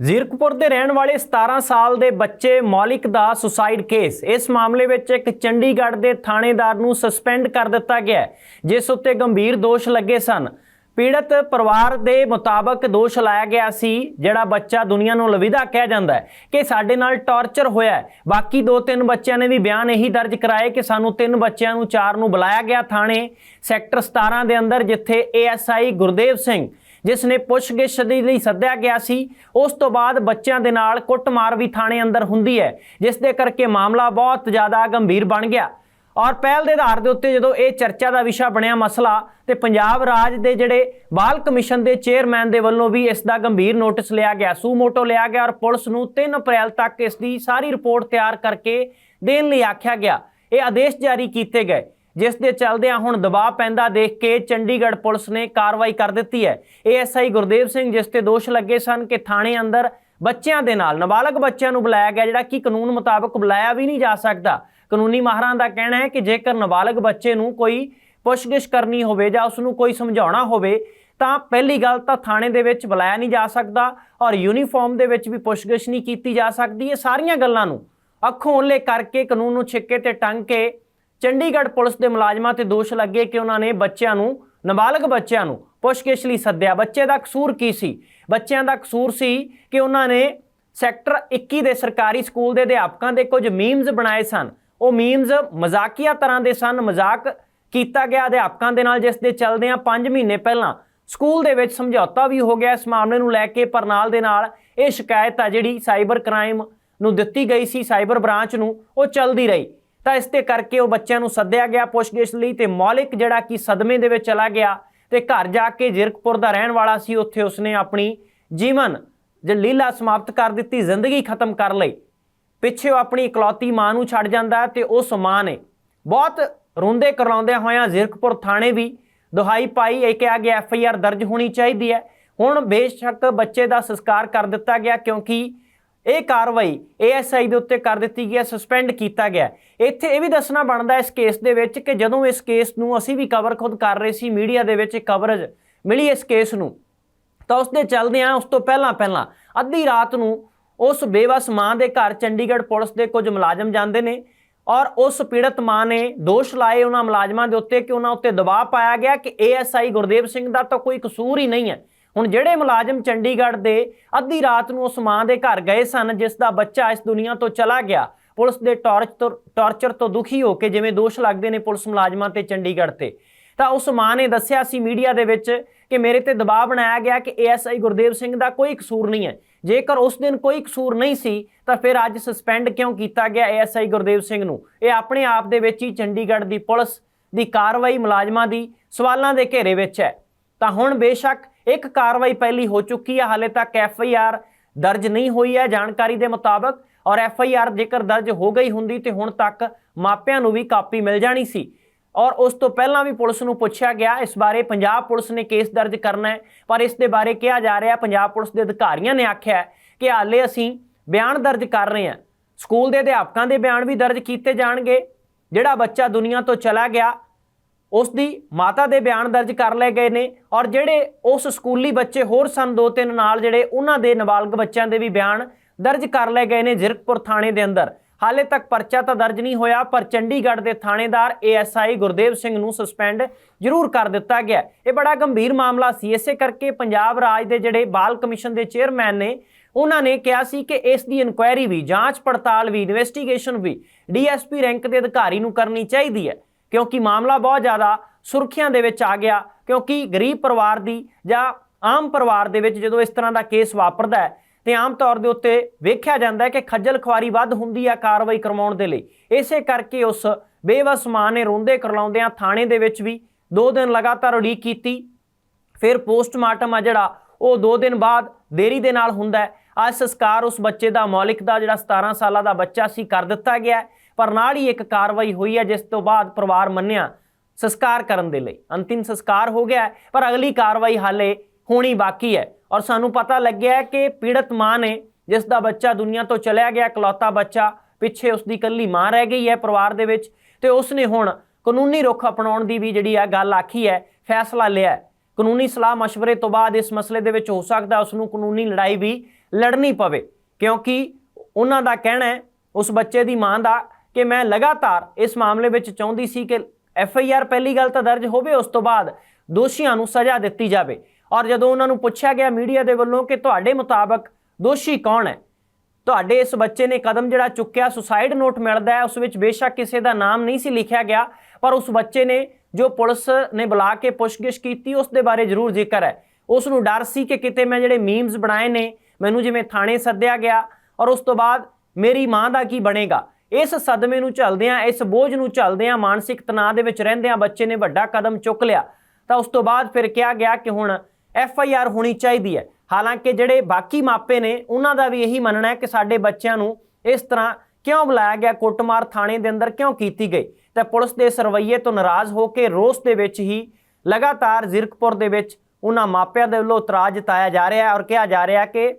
ਜ਼ੀਰਕਪੁਰ ਦੇ ਰਹਿਣ ਵਾਲੇ 17 ਸਾਲ ਦੇ ਬੱਚੇ ਮੌਲਿਕ ਦਾ ਸੁਸਾਈਡ ਕੇਸ। ਇਸ ਮਾਮਲੇ ਵਿੱਚ ਇੱਕ ਚੰਡੀਗੜ੍ਹ ਦੇ ਥਾਣੇਦਾਰ ਨੂੰ ਸਸਪੈਂਡ ਕਰ ਦਿੱਤਾ ਗਿਆ ਜਿਸ ਉੱਤੇ ਗੰਭੀਰ ਦੋਸ਼ ਲੱਗੇ ਸਨ। ਪੀੜਤ ਪਰਿਵਾਰ ਦੇ ਮੁਤਾਬਕ ਦੋਸ਼ ਲਾਇਆ ਗਿਆ ਸੀ, ਜਿਹੜਾ ਬੱਚਾ ਦੁਨੀਆ ਨੂੰ ਲਵਿਦਾ ਕਹਿ ਜਾਂਦਾ ਹੈ ਕਿ ਸਾਡੇ ਨਾਲ ਟਾਰਚਰ ਹੋਇਆ ਹੈ। ਬਾਕੀ ਦੋ ਤਿੰਨ ਬੱਚਿਆਂ ਨੇ ਵੀ ਬਿਆਨ ਇਹੀ ਦਰਜ ਕਰਾਏ ਕਿ ਸਾਨੂੰ ਤਿੰਨ ਬੱਚਿਆਂ ਨੂੰ ਚਾਰ ਨੂੰ ਬੁਲਾਇਆ ਗਿਆ ਥਾਣੇ ਸੈਕਟਰ 17 ਦੇ ਅੰਦਰ, ਜਿੱਥੇ ਏਐਸਆਈ ਗੁਰਦੇਵ ਸਿੰਘ ਜਿਸ ਨੇ ਪੁੱਛਗਿੱਛ ਦੇ ਲਈ ਸੱਦਿਆ ਗਿਆ ਸੀ, ਉਸ ਤੋਂ ਬਾਅਦ ਬੱਚਿਆਂ ਦੇ ਨਾਲ ਕੁੱਟਮਾਰ ਵੀ ਥਾਣੇ ਅੰਦਰ ਹੁੰਦੀ ਹੈ, ਜਿਸ ਦੇ ਕਰਕੇ ਮਾਮਲਾ ਬਹੁਤ ਜ਼ਿਆਦਾ ਗੰਭੀਰ ਬਣ ਗਿਆ। ਔਰ ਪਹਿਲ ਦੇ ਆਧਾਰ ਦੇ ਉੱਤੇ ਜਦੋਂ ਇਹ ਚਰਚਾ ਦਾ ਵਿਸ਼ਾ ਬਣਿਆ ਮਸਲਾ, ਤੇ ਪੰਜਾਬ ਰਾਜ ਦੇ ਜਿਹੜੇ ਬਾਲ ਕਮਿਸ਼ਨ ਦੇ ਚੇਅਰਮੈਨ ਦੇ ਵੱਲੋਂ ਵੀ ਇਸ ਦਾ ਗੰਭੀਰ ਨੋਟਿਸ ਲਿਆ ਗਿਆ ਸੂਮੋਟੋ ਲਿਆ ਗਿਆ ਔਰ ਪੁਲਿਸ ਨੂੰ 3 ਅਪ੍ਰੈਲ ਤੱਕ ਇਸ ਦੀ ਸਾਰੀ ਰਿਪੋਰਟ ਤਿਆਰ ਕਰਕੇ ਦੇਣ ਲਈ ਆਖਿਆ ਗਿਆ। ਇਹ ਆਦੇਸ਼ ਜਾਰੀ ਕੀਤੇ ਗਏ। ਜਿਸ ਦੇ ਚੱਲਦਿਆਂ ਹੁਣ ਦਬਾਅ ਪੈਂਦਾ ਦੇਖ ਕੇ ਚੰਡੀਗੜ੍ਹ ਪੁਲਿਸ ਨੇ ਕਾਰਵਾਈ ਕਰ ਦਿੱਤੀ ਹੈ। ਏਐਸਆਈ ਗੁਰਦੇਵ ਸਿੰਘ, ਜਿਸ ਤੇ ਦੋਸ਼ ਲੱਗੇ ਸਨ ਕਿ ਥਾਣੇ ਅੰਦਰ ਬੱਚਿਆਂ ਦੇ ਨਾਲ, ਨਾਬਾਲਗ ਬੱਚਿਆਂ ਨੂੰ ਬੁਲਾਇਆ ਗਿਆ, ਜਿਹੜਾ ਕਿ ਕਾਨੂੰਨ ਮੁਤਾਬਕ ਬੁਲਾਇਆ ਵੀ ਨਹੀਂ ਜਾ ਸਕਦਾ। ਕਾਨੂੰਨੀ ਮਾਹਰਾਂ ਦਾ ਕਹਿਣਾ ਹੈ ਕਿ ਜੇਕਰ ਨਾਬਾਲਗ ਬੱਚੇ ਨੂੰ ਕੋਈ ਪੁੱਛਗਿੱਛ ਕਰਨੀ ਹੋਵੇ ਜਾਂ ਉਸ ਨੂੰ ਕੋਈ ਸਮਝਾਉਣਾ ਹੋਵੇ, ਤਾਂ ਪਹਿਲੀ ਗੱਲ ਤਾਂ ਥਾਣੇ ਦੇ ਵਿੱਚ ਬੁਲਾਇਆ ਨਹੀਂ ਜਾ ਸਕਦਾ ਔਰ ਯੂਨੀਫਾਰਮ ਦੇ ਵਿੱਚ ਵੀ ਪੁੱਛਗਿੱਛ ਨਹੀਂ ਕੀਤੀ ਜਾ ਸਕਦੀ। ਇਹ ਸਾਰੀਆਂ ਗੱਲਾਂ ਨੂੰ ਅੱਖੋਂ ਓਲੇ ਕਰਕੇ ਕਾਨੂੰਨ ਨੂੰ ਛਿੱਕੇ ਤੇ ਟੰਗ ਕੇ ਚੰਡੀਗੜ੍ਹ ਪੁਲਿਸ ਦੇ ਮੁਲਾਜ਼ਮਾਂ ਤੇ ਦੋਸ਼ ਲੱਗੇ ਕਿ ਉਹਨਾਂ ਨੇ ਬੱਚਿਆਂ ਨੂੰ, ਨਾਬਾਲਗ ਬੱਚਿਆਂ ਨੂੰ ਪੁੱਛਗਿੱਛ ਲਈ ਸੱਦਿਆ। ਬੱਚੇ ਦਾ ਕਸੂਰ ਕੀ ਸੀ? ਬੱਚਿਆਂ ਦਾ ਕਸੂਰ ਸੀ ਕਿ ਉਹਨਾਂ ਨੇ ਸੈਕਟਰ 21 ਦੇ ਸਰਕਾਰੀ ਸਕੂਲ ਦੇ ਅਧਿਆਪਕਾਂ ਦੇ ਕੁਝ ਮੀਮਸ ਬਣਾਏ ਸਨ। ਉਹ ਮੀਮਸ ਮਜ਼ਾਕੀਆ ਤਰ੍ਹਾਂ ਦੇ ਸਨ। ਮਜ਼ਾਕ ਕੀਤਾ ਗਿਆ ਅਧਿਆਪਕਾਂ ਦੇ ਨਾਲ, ਜਿਸ ਦੇ ਚੱਲਦਿਆਂ 5 ਮਹੀਨੇ ਪਹਿਲਾਂ ਸਕੂਲ ਦੇ ਵਿੱਚ ਸਮਝੌਤਾ ਵੀ ਹੋ ਗਿਆ। ਇਸ ਮਾਮਲੇ ਨੂੰ ਲੈ ਕੇ ਪਰ ਨਾਲ ਦੇ ਨਾਲ ਇਹ ਸ਼ਿਕਾਇਤ ਆ ਜਿਹੜੀ ਸਾਈਬਰ ਕ੍ਰਾਈਮ ਨੂੰ ਦਿੱਤੀ ਗਈ ਸੀ। ਸਾਈਬਰ ਬ੍ਰਾਂਚ ਨੂੰ ਉਹ ਚੱਲਦੀ ਰਹੀ। ਤਾਂ ਇਸ ਤੇ ਕਰਕੇ ਉਹ ਬੱਚਿਆਂ ਨੂੰ ਸੱਦਿਆ ਗਿਆ ਪੁੱਛਗਿੱਛ ਲਈ ਤੇ ਮੌਲਿਕ ਜਿਹੜਾ ਕਿ ਸਦਮੇ ਦੇ ਵਿੱਚ ਚਲਾ ਗਿਆ ਤੇ ਘਰ ਜਾ ਕੇ ਜਿਰਕਪੁਰ ਦਾ ਰਹਿਣ ਵਾਲਾ ਸੀ, ਉੱਥੇ ਉਸਨੇ ਆਪਣੀ ਜੀਵਨ ਜੇ ਲੀਲਾ ਸਮਾਪਤ ਕਰ ਦਿੱਤੀ, ਜ਼ਿੰਦਗੀ ਖਤਮ ਕਰ ਲਈ। ਪਿੱਛੇ ਉਹ ਆਪਣੀ ਇਕਲੌਤੀ ਮਾਂ ਨੂੰ ਛੱਡ ਜਾਂਦਾ ਹੈ ਤੇ ਉਸ ਮਾਂ ਨੇ ਬਹੁਤ ਰੋਂਦੇ ਕਰਲਾਉਂਦਿਆਂ ਹੋਇਆਂ ਜ਼ਿਰਕਪੁਰ ਥਾਣੇ ਵੀ ਦੁਹਾਈ ਪਾਈ, ਇਹ ਕਿਹਾ ਗਿਆ, ਐਫ ਆਈ ਆਰ ਦਰਜ ਹੋਣੀ ਚਾਹੀਦੀ ਹੈ। ਹੁਣ ਬੇਸ਼ੱਕ ਬੱਚੇ ਦਾ ਸੰਸਕਾਰ ਕਰ ਦਿੱਤਾ ਗਿਆ ਕਿਉਂਕਿ ਇਹ ਕਾਰਵਾਈ ਏਐਸਆਈ ਦੇ ਉੱਤੇ ਕਰ ਦਿੱਤੀ ਗਈ ਹੈ ਸਸਪੈਂਡ ਕੀਤਾ ਗਿਆ ਇੱਥੇ ਇਹ ਵੀ ਦੱਸਣਾ ਬਣਦਾ ਇਸ ਕੇਸ ਦੇ ਵਿੱਚ ਕਿ ਜਦੋਂ ਇਸ ਕੇਸ ਨੂੰ ਅਸੀਂ ਵੀ ਕਵਰ ਖੁਦ ਕਰ ਰਹੇ ਸੀ ਮੀਡੀਆ ਦੇ ਵਿੱਚ ਕਵਰੇਜ ਮਿਲੀ ਇਸ ਕੇਸ ਨੂੰ। ਤਾਂ ਉਸ ਦੇ ਚੱਲਦਿਆਂ ਉਸ ਤੋਂ ਪਹਿਲਾਂ ਪਹਿਲਾਂ ਅੱਧੀ ਰਾਤ ਨੂੰ ਉਸ ਬੇਵਸ ਮਾਂ ਦੇ ਘਰ ਚੰਡੀਗੜ੍ਹ ਪੁਲਿਸ ਦੇ ਕੁਝ ਮੁਲਾਜ਼ਮ ਜਾਂਦੇ ਨੇ ਔਰ ਉਸ ਪੀੜਤ ਮਾਂ ਨੇ ਦੋਸ਼ ਲਾਏ ਉਹਨਾਂ ਮੁਲਾਜ਼ਮਾਂ ਦੇ ਉੱਤੇ ਕਿ ਉਹਨਾਂ ਉੱਤੇ ਦਬਾਅ ਪਾਇਆ ਗਿਆ ਕਿ ਏਐਸਆਈ ਗੁਰਦੇਵ ਸਿੰਘ ਦਾ ਤਾਂ ਕੋਈ ਕਸੂਰ ਹੀ ਨਹੀਂ ਹੈ। ਹੁਣ ਜਿਹੜੇ ਮੁਲਾਜ਼ਮ ਚੰਡੀਗੜ੍ਹ ਦੇ ਅੱਧੀ ਰਾਤ ਨੂੰ ਉਸ ਮਾਂ ਦੇ ਘਰ ਗਏ ਸਨ, ਜਿਸ ਦਾ ਬੱਚਾ ਇਸ ਦੁਨੀਆ ਤੋਂ ਚਲਾ ਗਿਆ, ਪੁਲਿਸ ਦੇ ਟਾਰਚ ਤੋਂ, ਟਾਰਚਰ ਤੋਂ ਦੁਖੀ ਹੋ ਕੇ ਜਿਵੇਂ ਦੋਸ਼ ਲੱਗਦੇ ਨੇ ਪੁਲਿਸ ਮੁਲਾਜ਼ਮਾਂ ਤੇ ਚੰਡੀਗੜ੍ਹ ਤੇ। ਤਾਂ ਉਸ ਮਾਂ ਨੇ ਦੱਸਿਆ ਸੀ ਮੀਡੀਆ ਦੇ ਵਿੱਚ ਕਿ ਮੇਰੇ ਤੇ ਦਬਾਅ ਬਣਾਇਆ ਗਿਆ ਕਿ ਏਐਸਆਈ ਗੁਰਦੇਵ ਸਿੰਘ ਦਾ ਕੋਈ ਕਸੂਰ ਨਹੀਂ ਹੈ। ਜੇਕਰ ਉਸ ਦਿਨ ਕੋਈ ਕਸੂਰ ਨਹੀਂ ਸੀ, ਤਾਂ ਫਿਰ ਅੱਜ ਸਸਪੈਂਡ ਕਿਉਂ ਕੀਤਾ ਗਿਆ ਏਐਸਆਈ ਗੁਰਦੇਵ ਸਿੰਘ ਨੂੰ? ਇਹ ਆਪਣੇ ਆਪ ਦੇ ਵਿੱਚ ਹੀ ਚੰਡੀਗੜ੍ਹ ਦੀ ਪੁਲਿਸ ਦੀ ਕਾਰਵਾਈ ਮੁਲਾਜ਼ਮਾਂ ਦੀ ਸਵਾਲਾਂ ਦੇ ਘੇਰੇ ਵਿੱਚ ਹੈ। ਤਾਂ ਹੁਣ ਬੇਸ਼ੱਕ ਇੱਕ ਕਾਰਵਾਈ ਪਹਿਲੀ ਹੋ ਚੁੱਕੀ ਹੈ ਹਾਲੇ ਤੱਕ ਐਫ ਆਈ ਆਰ ਦਰਜ ਨਹੀਂ ਹੋਈ ਹੈ ਜਾਣਕਾਰੀ ਦੇ ਮੁਤਾਬਕ ਔਰ ਐਫ ਆਈ ਆਰ ਜੇਕਰ ਦਰਜ ਹੋ ਗਈ ਹੁੰਦੀ ਤੇ ਹੁਣ ਤੱਕ ਮਾਪਿਆਂ ਨੂੰ ਵੀ ਕਾਪੀ ਮਿਲ ਜਾਣੀ ਸੀ। ਔਰ ਉਸ ਤੋਂ ਪਹਿਲਾਂ ਵੀ ਪੁਲਿਸ ਨੂੰ ਪੁੱਛਿਆ ਗਿਆ, ਇਸ ਬਾਰੇ ਪੰਜਾਬ ਪੁਲਿਸ ਨੇ ਕੇਸ ਦਰਜ ਕਰਨਾ ਹੈ, ਪਰ ਇਸ ਦੇ ਬਾਰੇ ਕਿਹਾ ਜਾ ਰਿਹਾ, ਪੰਜਾਬ ਪੁਲਿਸ ਦੇ ਅਧਿਕਾਰੀਆਂ ਨੇ ਆਖਿਆ ਕਿ ਹਾਲੇ ਅਸੀਂ ਬਿਆਨ ਦਰਜ ਕਰ ਰਹੇ ਹਾਂ। ਸਕੂਲ ਦੇ ਅਧਿਆਪਕਾਂ ਦੇ ਬਿਆਨ ਵੀ ਦਰਜ ਕੀਤੇ ਜਾਣਗੇ, ਜਿਹੜਾ ਬੱਚਾ ਦੁਨੀਆ ਤੋਂ ਚਲਾ ਗਿਆ ਉਸ ਦੀ ਮਾਤਾ ਦੇ ਬਿਆਨ ਦਰਜ ਕਰ ਲਏ ਗਏ ਨੇ ਔਰ ਜਿਹੜੇ ਉਸ ਸਕੂਲੀ ਬੱਚੇ ਹੋਰ ਸਨ, ਦੋ ਤਿੰਨ ਨਾਲ ਜਿਹੜੇ ਉਹਨਾਂ ਦੇ ਨਾਬਾਲਗ ਬੱਚਿਆਂ ਦੇ ਵੀ ਬਿਆਨ ਦਰਜ ਕਰ ਲਏ ਗਏ ਨੇ ਜ਼ਿਰਕਪੁਰ ਥਾਣੇ ਦੇ ਅੰਦਰ। ਹਾਲੇ ਤੱਕ ਪਰਚਾ ਤਾਂ ਦਰਜ ਨਹੀਂ ਹੋਇਆ, ਪਰ ਚੰਡੀਗੜ੍ਹ ਦੇ ਥਾਣੇਦਾਰ ਏਐਸਆਈ ਗੁਰਦੇਵ ਸਿੰਘ ਨੂੰ ਸਸਪੈਂਡ ਜ਼ਰੂਰ ਕਰ ਦਿੱਤਾ ਗਿਆ। ਇਹ ਬੜਾ ਗੰਭੀਰ ਮਾਮਲਾ ਸੀ। ਇਸੇ ਕਰਕੇ ਪੰਜਾਬ ਰਾਜ ਦੇ ਜਿਹੜੇ ਬਾਲ ਕਮਿਸ਼ਨ ਦੇ ਚੇਅਰਮੈਨ ਨੇ, ਉਹਨਾਂ ਨੇ ਕਿਹਾ ਸੀ ਕਿ ਇਸ ਦੀ ਇਨਕੁਆਇਰੀ ਵੀ, ਜਾਂਚ ਪੜਤਾਲ ਵੀ, ਇਨਵੈਸਟੀਗੇਸ਼ਨ ਵੀ ਡੀਐਸਪੀ ਰੈਂਕ ਦੇ ਅਧਿਕਾਰੀ ਨੂੰ ਕਰਨੀ ਚਾਹੀਦੀ ਹੈ। ਕਿਉਂਕਿ ਮਾਮਲਾ ਬਹੁਤ ਜ਼ਿਆਦਾ ਸੁਰਖੀਆਂ ਦੇ ਵਿੱਚ ਆ ਗਿਆ, ਕਿਉਂਕਿ ਗਰੀਬ ਪਰਿਵਾਰ ਦੀ ਜਾਂ ਆਮ ਪਰਿਵਾਰ ਦੇ ਵਿੱਚ ਜਦੋਂ ਇਸ ਤਰ੍ਹਾਂ ਦਾ ਕੇਸ ਵਾਪਰਦਾ ਹੈ, ਤੇ ਆਮ ਤੌਰ ਦੇ ਉੱਤੇ ਵੇਖਿਆ ਜਾਂਦਾ ਹੈ ਕਿ ਖੱਜਲ ਖੁਆਰੀ ਵੱਧ ਹੁੰਦੀ ਆ ਕਾਰਵਾਈ ਕਰਵਾਉਣ ਦੇ ਲਈ। ਇਸੇ ਕਰਕੇ ਉਸ ਬੇਵਸ ਮਾਂ ਨੇ ਰੋਂਦੇ ਕਰਲਾਉਂਦਿਆਂ ਥਾਣੇ ਦੇ ਵਿੱਚ ਵੀ 2 ਦਿਨ ਲਗਾਤਾਰ ਉਡੀਕ ਕੀਤੀ। ਫਿਰ ਪੋਸਟਮਾਰਟਮ ਆ ਜਿਹੜਾ, ਉਹ 2 ਦਿਨ ਬਾਅਦ ਦੇਰੀ ਦੇ ਨਾਲ ਹੁੰਦਾ ਹੈ। ਅੱਜ ਸੰਸਕਾਰ ਉਸ ਬੱਚੇ ਦਾ ਮੌਲਿਕ ਦਾ ਜਿਹੜਾ 17 ਸਾਲਾਂ ਦਾ ਬੱਚਾ ਸੀ, ਕਰ ਦਿੱਤਾ ਗਿਆ ਪਰ ਨਾਲ ਹੀ ਇੱਕ ਕਾਰਵਾਈ ਹੋਈ ਹੈ, ਜਿਸ ਤੋਂ ਬਾਅਦ ਪਰਿਵਾਰ ਮੰਨਿਆ ਸੰਸਕਾਰ ਕਰਨ ਦੇ ਲਈ। ਅੰਤਿਮ ਸੰਸਕਾਰ ਹੋ ਗਿਆ ਪਰ ਅਗਲੀ ਕਾਰਵਾਈ ਹਾਲੇ ਹੋਣੀ ਬਾਕੀ ਹੈ। ਔਰ ਸਾਨੂੰ ਪਤਾ ਲੱਗਿਆ ਕਿ ਪੀੜਤ ਮਾਂ ਨੇ, ਜਿਸ ਦਾ ਬੱਚਾ ਦੁਨੀਆ ਤੋਂ ਚਲਿਆ ਗਿਆ, ਇਕਲੌਤਾ ਬੱਚਾ ਪਿੱਛੇ ਉਸ ਦੀ ਇਕੱਲੀ ਮਾਂ ਰਹਿ ਗਈ ਹੈ ਪਰਿਵਾਰ ਦੇ ਵਿੱਚ, ਤੇ ਉਸ ਨੇ ਹੁਣ ਕਾਨੂੰਨੀ ਰੁਖ ਅਪਣਾਉਣ ਦੀ ਵੀ ਜਿਹੜੀ ਆ ਗੱਲ ਆਖੀ ਹੈ, ਫੈਸਲਾ ਲਿਆ ਕਾਨੂੰਨੀ ਸਲਾਹ مشਵਰੇ ਤੋਂ ਬਾਅਦ ਇਸ ਮਸਲੇ ਦੇ ਵਿੱਚ ਹੋ ਸਕਦਾ ਉਸ ਨੂੰ ਕਾਨੂੰਨੀ ਲੜਾਈ ਵੀ ਲੜਨੀ ਪਵੇ, ਕਿਉਂਕਿ ਉਹਨਾਂ ਦਾ ਕਹਿਣਾ ਹੈ, ਉਸ ਬੱਚੇ ਦੀ ਮਾਂ ਦਾ ਕਿ ਮੈਂ ਲਗਾਤਾਰ ਇਸ ਮਾਮਲੇ ਵਿੱਚ ਚਾਹੁੰਦੀ ਸੀ ਕਿ ਐਫ ਆਈ ਆਰ ਪਹਿਲੀ ਗੱਲ ਤਾਂ ਦਰਜ ਹੋਵੇ, ਉਸ ਤੋਂ ਬਾਅਦ ਦੋਸ਼ੀਆਂ ਨੂੰ ਸਜ਼ਾ ਦਿੱਤੀ ਜਾਵੇ। ਔਰ ਜਦੋਂ ਉਹਨਾਂ ਨੂੰ ਪੁੱਛਿਆ ਗਿਆ ਮੀਡੀਆ ਦੇ ਵੱਲੋਂ ਕਿ ਤੁਹਾਡੇ ਮੁਤਾਬਕ ਦੋਸ਼ੀ ਕੌਣ ਹੈ, ਤੁਹਾਡੇ ਇਸ ਬੱਚੇ ਨੇ ਕਦਮ ਜਿਹੜਾ ਚੁੱਕਿਆ, ਸੁਸਾਈਡ ਨੋਟ ਮਿਲਦਾ ਹੈ, ਉਸ ਵਿੱਚ ਬੇਸ਼ੱਕ ਕਿਸੇ ਦਾ ਨਾਮ ਨਹੀਂ ਸੀ ਲਿਖਿਆ ਗਿਆ, ਪਰ ਉਸ ਬੱਚੇ ਨੇ ਜੋ ਪੁਲਿਸ ਨੇ ਬੁਲਾ ਕੇ ਪੁੱਛਗਿੱਛ ਕੀਤੀ, ਉਸ ਦੇ ਬਾਰੇ ਜ਼ਰੂਰ ਜ਼ਿਕਰ ਹੈ। ਉਸ ਨੂੰ ਡਰ ਸੀ ਕਿ ਕਿਤੇ ਮੈਂ ਜਿਹੜੇ ਮੀਮਸ ਬਣਾਏ ਨੇ, ਮੈਨੂੰ ਜਿਵੇਂ ਥਾਣੇ ਸੱਦਿਆ ਗਿਆ ਔਰ ਉਸ ਤੋਂ ਬਾਅਦ ਮੇਰੀ ਮਾਂ ਦਾ ਕੀ ਬਣੇਗਾ। ਇਸ ਸਦਮੇ ਨੂੰ ਝੱਲਦਿਆਂ, ਇਸ ਬੋਝ ਨੂੰ ਝੱਲਦਿਆਂ ਮਾਨਸਿਕ ਤਣਾਅ ਦੇ ਵਿੱਚ ਰਹਿੰਦਿਆਂ ਬੱਚੇ ਨੇ ਵੱਡਾ ਕਦਮ ਚੁੱਕ ਲਿਆ। ਤਾਂ ਉਸ ਤੋਂ ਬਾਅਦ ਫਿਰ ਕਿਹਾ ਗਿਆ ਕਿ ਹੁਣ ਐਫ ਆਈ ਆਰ ਹੋਣੀ ਚਾਹੀਦੀ ਹੈ। ਹਾਲਾਂਕਿ ਜਿਹੜੇ ਬਾਕੀ ਮਾਪੇ ਨੇ, ਉਹਨਾਂ ਦਾ ਵੀ ਇਹੀ ਮੰਨਣਾ ਹੈ ਕਿ ਸਾਡੇ ਬੱਚਿਆਂ ਨੂੰ ਇਸ ਤਰ੍ਹਾਂ ਕਿਉਂ ਬੁਲਾਇਆ ਗਿਆ? ਕੁੱਟਮਾਰ ਥਾਣੇ ਦੇ ਅੰਦਰ ਕਿਉਂ ਕੀਤੀ ਗਈ? ਤੇ ਪੁਲਿਸ ਦੇ ਇਸ ਰਵੱਈਏ ਤੋਂ ਨਾਰਾਜ਼ ਹੋ ਕੇ ਰੋਸ ਦੇ ਵਿੱਚ ਹੀ ਲਗਾਤਾਰ ਜ਼ਿਰਕਪੁਰ ਦੇ ਵਿੱਚ ਉਹਨਾਂ ਮਾਪਿਆਂ ਦੇ ਵੱਲੋਂ ਇਤਰਾਜ਼ ਜਤਾਇਆ ਜਾ ਰਿਹਾ ਹੈ ਔਰ ਕਿਹਾ ਜਾ ਰਿਹਾ ਕਿ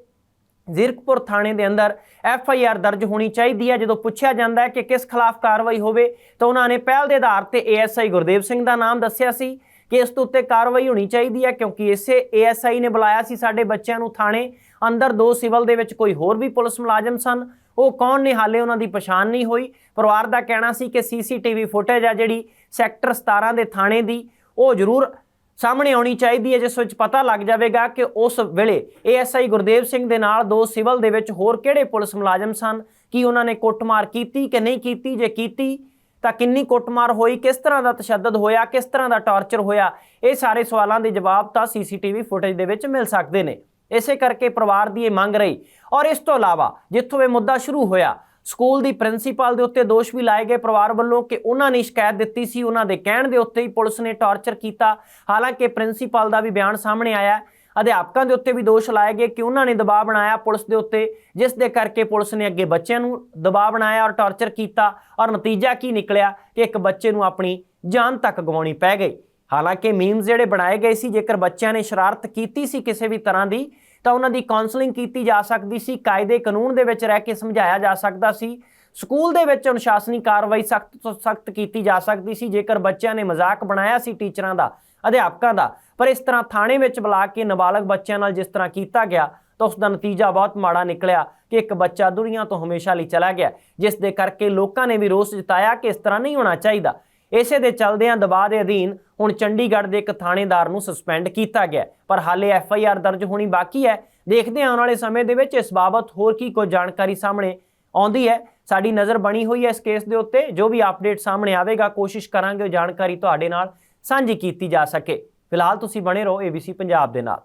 ਜ਼ਿਰਕਪੁਰ ਥਾਣੇ ਦੇ ਅੰਦਰ ਐਫ ਆਈ ਆਰ ਦਰਜ ਹੋਣੀ ਚਾਹੀਦੀ ਹੈ। ਜਦੋਂ ਪੁੱਛਿਆ ਜਾਂਦਾ ਹੈ ਕਿ ਕਿਸ ਖਿਲਾਫ ਕਾਰਵਾਈ ਹੋਵੇ, ਤਾਂ ਉਹਨਾਂ ਨੇ ਪਹਿਲ ਦੇ ਆਧਾਰ ਤੇ ਏਐਸਆਈ ਗੁਰਦੇਵ ਸਿੰਘ ਦਾ ਨਾਮ ਦੱਸਿਆ ਸੀ ਕਿ ਇਸ ਤੋਂ ਉੱਤੇ ਕਾਰਵਾਈ ਹੋਣੀ ਚਾਹੀਦੀ ਹੈ, ਕਿਉਂਕਿ ਇਸੇ ਏਐਸਆਈ ਨੇ ਬੁਲਾਇਆ ਸੀ ਸਾਡੇ ਬੱਚਿਆਂ ਨੂੰ ਥਾਣੇ। ਅੰਦਰ ਦੋ ਸਿਵਲ ਦੇ ਵਿੱਚ ਕੋਈ ਹੋਰ ਵੀ ਪੁਲਿਸ ਮੁਲਾਜ਼ਮ ਸਨ। ਉਹ ਕੌਣ ਨੇ, ਹਾਲੇ ਉਹਨਾਂ ਦੀ ਪਛਾਣ ਨਹੀਂ ਹੋਈ। ਪਰਿਵਾਰ ਦਾ ਕਹਿਣਾ ਸੀ ਕਿ ਸੀਸੀਟੀਵੀ ਫੁਟੇਜ ਆ ਜਿਹੜੀ ਸੈਕਟਰ 17 ਦੇ ਥਾਣੇ ਦੀ, ਉਹ ਜ਼ਰੂਰ ਸਾਹਮਣੇ ਆਉਣੀ ਚਾਹੀਦੀ ਹੈ, ਜਿਸ ਵਿੱਚ ਪਤਾ ਲੱਗ ਜਾਵੇਗਾ ਕਿ ਉਸ ਵੇਲੇ ਏਐਸਆਈ ਗੁਰਦੇਵ ਸਿੰਘ ਦੇ ਨਾਲ ਦੋ ਸਿਵਲ ਦੇ ਵਿੱਚ ਹੋਰ ਕਿਹੜੇ ਪੁਲਿਸ ਮੁਲਾਜ਼ਮ ਸਨ? ਕੀ ਉਹਨਾਂ ਨੇ ਕੁੱਟਮਾਰ ਕੀਤੀ ਕਿ ਨਹੀਂ ਕੀਤੀ? ਜੇ ਕੀਤੀ, ਤਾਂ ਕਿੰਨੀ ਕੁੱਟਮਾਰ ਹੋਈ? ਕਿਸ ਤਰ੍ਹਾਂ ਦਾ ਤਸ਼ੱਦਦ ਹੋਇਆ? ਕਿਸ ਤਰ੍ਹਾਂ ਦਾ ਟਾਰਚਰ ਹੋਇਆ? ਇਹ ਸਾਰੇ ਸਵਾਲਾਂ ਦੇ ਜਵਾਬ ਤਾਂ ਸੀਸੀਟੀਵੀ ਫੁਟੇਜ ਦੇ ਵਿੱਚ ਮਿਲ ਸਕਦੇ ਨੇ। ਇਸੇ ਕਰਕੇ ਪਰਿਵਾਰ ਦੀ ਇਹ ਮੰਗ ਰਹੀ। ਔਰ ਇਸ ਤੋਂ ਇਲਾਵਾ, ਜਿੱਥੋਂ ਇਹ ਮੁੱਦਾ ਸ਼ੁਰੂ ਹੋਇਆ ਸਕੂਲ ਦੀ ਪ੍ਰਿੰਸੀਪਲ ਦੇ ਉੱਤੇ ਦੋਸ਼ ਵੀ ਲਾਏ ਗਏ ਪਰਿਵਾਰ ਵੱਲੋਂ ਕਿ ਉਹਨਾਂ ਨੇ ਸ਼ਿਕਾਇਤ ਦਿੱਤੀ ਸੀ, ਉਹਨਾਂ ਦੇ ਕਹਿਣ ਦੇ ਉੱਤੇ ਹੀ ਪੁਲਿਸ ਨੇ ਟਾਰਚਰ ਕੀਤਾ। ਹਾਲਾਂਕਿ ਪ੍ਰਿੰਸੀਪਲ ਦਾ ਵੀ ਬਿਆਨ ਸਾਹਮਣੇ ਆਇਆ ਅਧਿਆਪਕਾਂ ਦੇ ਉੱਤੇ ਵੀ ਦੋਸ਼ ਲਾਏ ਗਏ ਕਿ ਉਹਨਾਂ ਨੇ ਦਬਾਅ ਬਣਾਇਆ ਪੁਲਿਸ ਦੇ ਉੱਤੇ, ਜਿਸ ਦੇ ਕਰਕੇ ਪੁਲਿਸ ਨੇ ਅੱਗੇ ਬੱਚਿਆਂ ਨੂੰ ਦਬਾਅ ਬਣਾਇਆ ਔਰ ਟਾਰਚਰ ਕੀਤਾ ਔਰ ਨਤੀਜਾ ਕੀ ਨਿਕਲਿਆ ਕਿ ਇੱਕ ਬੱਚੇ ਨੂੰ ਆਪਣੀ ਜਾਨ ਤੱਕ ਗਵਾਉਣੀ ਪੈ ਗਈ। ਹਾਲਾਂਕਿ ਮੀਮਸ ਜਿਹੜੇ ਬਣਾਏ ਗਏ ਸੀ, ਜੇਕਰ ਬੱਚਿਆਂ ਨੇ ਸ਼ਰਾਰਤ ਕੀਤੀ ਸੀ ਕਿਸੇ ਵੀ ਤਰ੍ਹਾਂ ਦੀ ਤਾਂ ਉਹਨਾਂ ਦੀ ਕਾਉਂਸਲਿੰਗ ਕੀਤੀ ਜਾ ਸਕਦੀ ਸੀ, ਕਾਇਦੇ ਕਾਨੂੰਨ ਦੇ ਵਿੱਚ ਰਹਿ ਕੇ ਸਮਝਾਇਆ ਜਾ ਸਕਦਾ ਸੀ। ਸਕੂਲ ਦੇ ਵਿੱਚ ਅਨੁਸ਼ਾਸਨੀ ਕਾਰਵਾਈ ਸਖਤ ਤੋਂ ਸਖਤ ਕੀਤੀ ਜਾ ਸਕਦੀ ਸੀ, ਜੇਕਰ ਬੱਚਿਆਂ ਨੇ ਮਜ਼ਾਕ ਬਣਾਇਆ ਸੀ ਟੀਚਰਾਂ ਦਾ, ਅਧਿਆਪਕਾਂ ਦਾ, ਪਰ ਇਸ ਤਰ੍ਹਾਂ ਥਾਣੇ ਵਿੱਚ ਬੁਲਾ ਕੇ ਨਾਬਾਲਗ ਬੱਚਿਆਂ ਨਾਲ ਜਿਸ ਤਰ੍ਹਾਂ ਕੀਤਾ ਗਿਆ, ਤਾਂ ਉਸ ਦਾ ਨਤੀਜਾ ਬਹੁਤ ਮਾੜਾ ਨਿਕਲਿਆ ਕਿ ਇੱਕ ਬੱਚਾ ਦੁਨੀਆ ਤੋਂ ਹਮੇਸ਼ਾ ਲਈ ਚਲਾ ਗਿਆ, ਜਿਸ ਦੇ ਕਰਕੇ ਲੋਕਾਂ ਨੇ ਵੀ ਰੋਸ ਜਤਾਇਆ ਕਿ ਇਸ ਤਰ੍ਹਾਂ ਨਹੀਂ ਹੋਣਾ ਚਾਹੀਦਾ। ਇਸੇ ਦੇ ਚਲਦਿਆਂ ਦਬਾਅ ਦੇ ਅਧੀਨ ਹੁਣ ਚੰਡੀਗੜ੍ਹ ਦੇ ਇੱਕ ਥਾਣੇਦਾਰ ਨੂੰ ਸਸਪੈਂਡ ਕੀਤਾ ਗਿਆ ਪਰ ਹਾਲੇ ਐਫ ਆਈ ਆਰ ਦਰਜ ਹੋਣੀ ਬਾਕੀ ਹੈ। ਦੇਖਦੇ ਹਾਂ ਆਉਣ ਵਾਲੇ ਸਮੇਂ ਦੇ ਵਿੱਚ ਇਸ ਬਾਬਤ ਹੋਰ ਕੀ ਕੋਈ ਜਾਣਕਾਰੀ ਸਾਹਮਣੇ ਆਉਂਦੀ ਹੈ। ਸਾਡੀ ਨਜ਼ਰ ਬਣੀ ਹੋਈ ਹੈ ਇਸ ਕੇਸ ਦੇ ਉੱਤੇ। ਜੋ ਵੀ ਅਪਡੇਟ ਸਾਹਮਣੇ ਆਵੇਗਾ, ਕੋਸ਼ਿਸ਼ ਕਰਾਂਗੇ ਉਹ ਜਾਣਕਾਰੀ ਤੁਹਾਡੇ ਨਾਲ ਸਾਂਝੀ ਕੀਤੀ ਜਾ ਸਕੇ। ਫਿਲਹਾਲ ਤੁਸੀਂ ਬਣੇ ਰਹੋ ABC ਪੰਜਾਬ ਦੇ ਨਾਲ।